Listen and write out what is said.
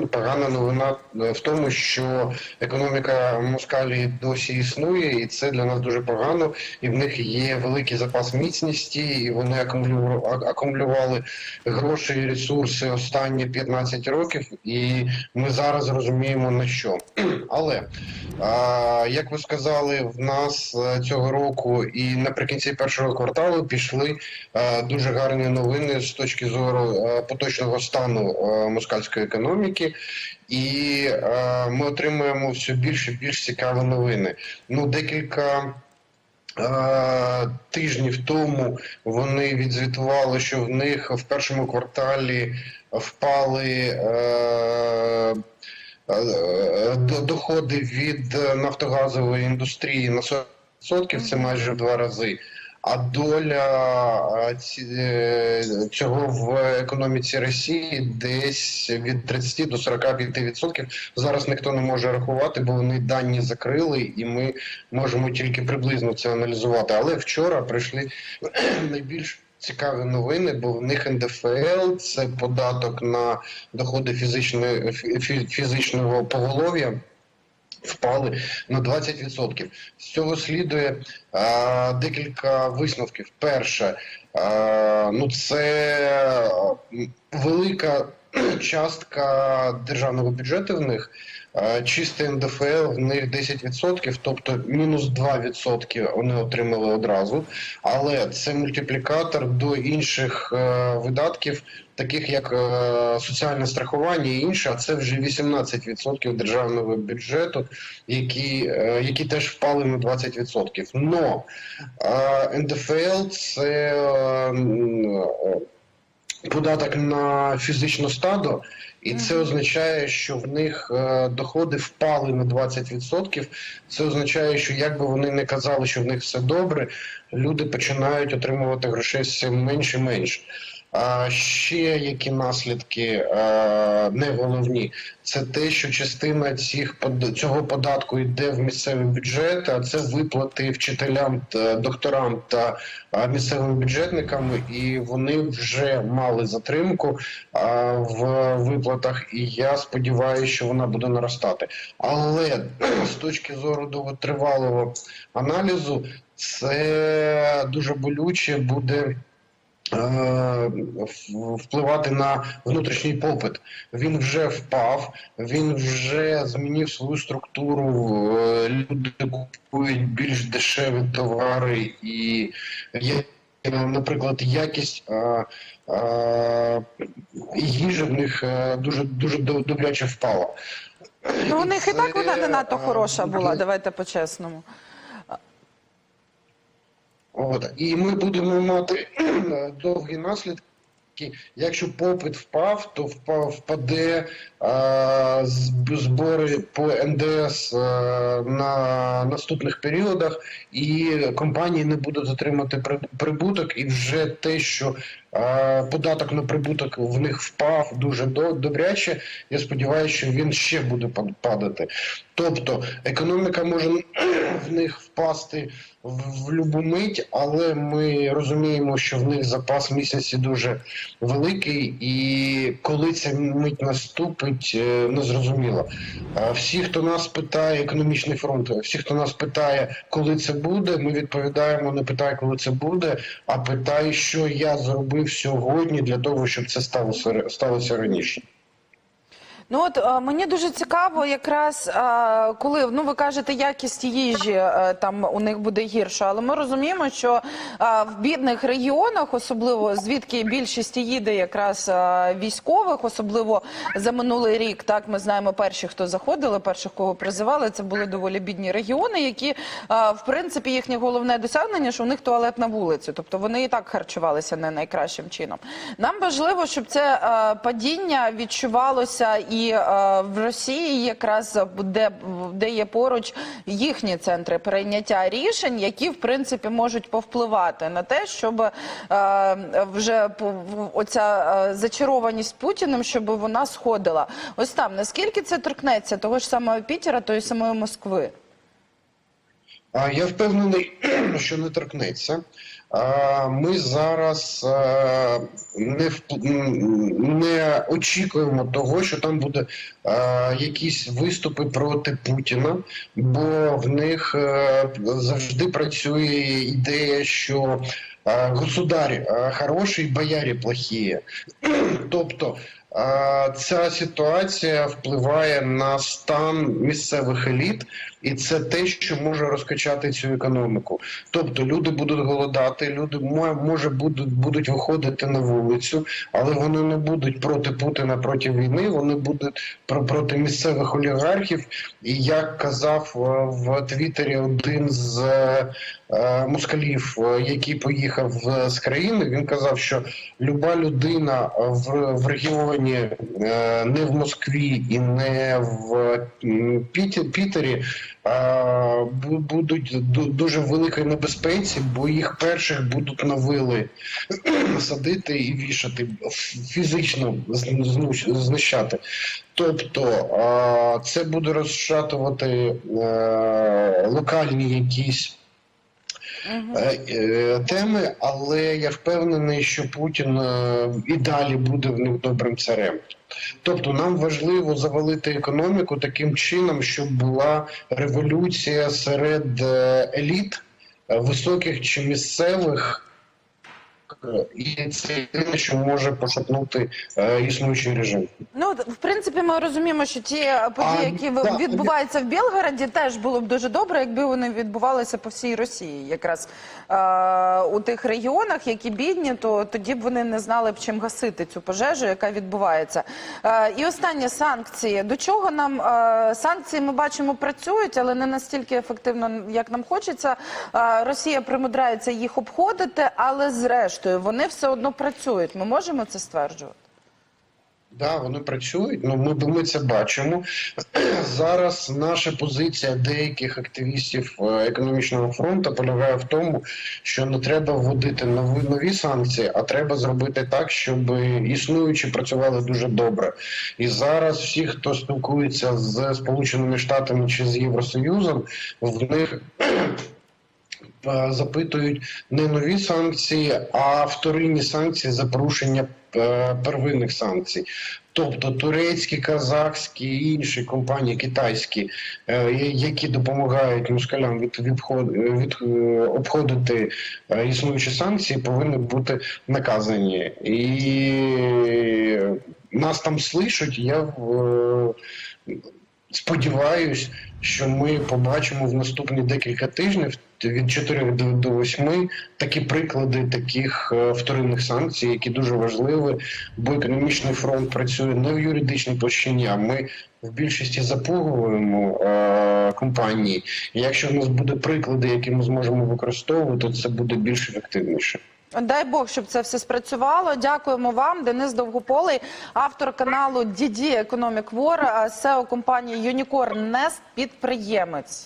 Погана новина в тому, що економіка Москалі досі існує, і це для нас дуже погано. І в них є великий запас міцності, і вони акумулювали, гроші і ресурси останні 15 років. І ми зараз розуміємо на що. Але як ви сказали, в нас е, цього року і наприкінці першого кварталу пішли е, дуже гарні новини з точки зору е, поточного стану е, москальської економіки, і е, ми отримуємо все більше і більш цікаві новини. Ну, декілька. е, Тижнів тому вони відзвітували, що в них в першому кварталі впали е, е, доходи від нафтогазової індустрії на 40%, це майже в два рази. А доля е, цього в економіці Росії десь від 30 до 45%. Зараз ніхто не може рахувати, бо вони дані закрили, і ми можемо тільки приблизно це аналізувати. Але вчора прийшли найбільш цікаві новини, бо в них НДФЛ це податок на доходи фізичної фі- фізичного поголов'я впали на 20%. З цього слідує а, декілька висновків. Перше, а, ну це велика частка державного бюджету в них. Е, Чистий НДФЛ в них 10%, тобто мінус 2% вони отримали одразу. Але це мультиплікатор до інших е, видатків, таких як е, соціальне страхування і інше, а це вже 18% державного бюджету, які, які теж впали на 20%. Но НДФЛ це податок на фізичне стадо, і це означає, що в них е, доходи впали на 20%. Це означає, що як би вони не казали, що в них все добре, люди починають отримувати грошей все менше і менше. Ще які наслідки е, не головні, це те, що частина цих цього податку йде в місцевий бюджет, а це виплати вчителям, докторам та місцевим бюджетникам, і вони вже мали затримку в виплатах. І я сподіваюся, що вона буде наростати. Але з точки зору довготривалого аналізу, це дуже болюче буде. Е, Впливати на внутрішній попит. Він вже впав, він вже змінив свою структуру. е, Люди купують більш дешеві товари і є, наприклад, якість е, їжі в них дуже дуже до- добряче впала. Ну, у них і так вона не надто хороша була, давайте по-чесному. От. І ми будемо мати довгі наслідки. Якщо попит впав, то впаде зб- збори по НДС е, на наступних періодах, і компанії не будуть отримати при- прибуток, і вже те, що е, податок на прибуток в них впав дуже до- добряче. Я сподіваюся, що він ще буде пад- падати. Тобто економіка може в них впасти в, в любу мить, але ми розуміємо, що в них запас місяці дуже великий, і коли ця мить наступить, е, незрозуміло. Всі, хто нас питає, економічний фронт, всі, хто нас питає, коли це буде, ми відповідаємо, не питай, коли це буде, а питай, що я зробив сьогодні для того, щоб це сталося сталося раніше. Ну от е, мені дуже цікаво, якраз е, коли ну ви кажете, якість їжі е, там у них буде гірша, але ми розуміємо, що в бідних регіонах, особливо звідки більшість їде якраз військових, особливо за минулий рік, так ми знаємо перші, хто заходили, перших кого призивали, це були доволі бідні регіони, які в принципі їхнє головне досягнення, що у них туалет на вулиці, тобто вони і так харчувалися не найкращим чином. Нам важливо, щоб це падіння відчувалося і е, в Росії, якраз де, де є поруч їхні центри прийняття рішень, які в принципі можуть повпливати на те, щоб е, вже оця е, зачарованість Путіним, щоб вона сходила. Ось там наскільки це торкнеться того ж самого Пітера, тої самої Москви. Я впевнений, що не торкнеться. Ми зараз е, не не очікуємо того, що там буде е, якісь виступи проти Путіна, бо в них е, завжди працює ідея, що государь хороший, боярі плохі. Тобто ця ситуація впливає на стан місцевих еліт, і це те, що може розкачати цю економіку. Тобто люди будуть голодати, люди може будуть, будуть виходити на вулицю, але вони не будуть проти Путіна проти війни. Вони будуть про проти місцевих олігархів. І як казав е, в Твіттері один з е, москалів, е, який поїхав з країни, він казав, що люба людина в регіоні, е, не в Москві і не в Пітері, будуть дуже великій небезпеці, бо їх перших будуть на вили садити і вішати, фізично зн- знищати. Тобто це буде розшатувати е, локальні якісь теми, але я впевнений, що Путін е, і далі буде в них добрим царем. Тобто нам важливо завалити економіку таким чином, щоб була революція серед е, еліт, е, високих чи місцевих. Е, І це єдине, що може пошатнути е, існуючий режим. Ну, в принципі, ми розуміємо, що ті події, А, які да, відбуваються в Білгороді, теж було б дуже добре, якби вони відбувалися по всій Росії. Якраз у тих регіонах, які бідні, то тоді б вони не знали б чим гасити цю пожежу, яка відбувається. Е, і останні санкції. До чого нам е, санкції ми бачимо працюють, але не настільки ефективно, як нам хочеться. Е, Росія примудряється їх обходити, але зрештою вони все одно працюють. Ми можемо це стверджувати. Да, вони працюють. Ну ми, ми це бачимо. Зараз наша позиція деяких активістів е, економічного фронту полягає в тому, що не треба вводити нові нові санкції, а треба зробити так, щоб існуючі працювали дуже добре. І зараз всі, хто спілкується з Сполученими Штатами чи з Євросоюзом, в них запитують не нові санкції, а вторинні санкції за порушення е, первинних санкцій. Тобто турецькі, казахські і інші компанії китайські, е, які допомагають москалям від, від, е, обходити е, існуючі санкції, повинні бути наказані. І нас там слышать, я е, сподіваюсь, що ми побачимо в наступні декілька тижнів від 4 до, до 8 такі приклади таких е, вторинних санкцій, які дуже важливі, бо економічний фронт працює не в юридичній площині, а ми в більшості запугуємо е, компанії. І якщо в нас буде приклади, які ми зможемо використовувати, це буде більш ефективніше. Дай Бог, щоб це все спрацювало. Дякуємо вам, Денис Довгополий, автор каналу DD Economic War, SEO компанії Unicorn Nest, підприємець.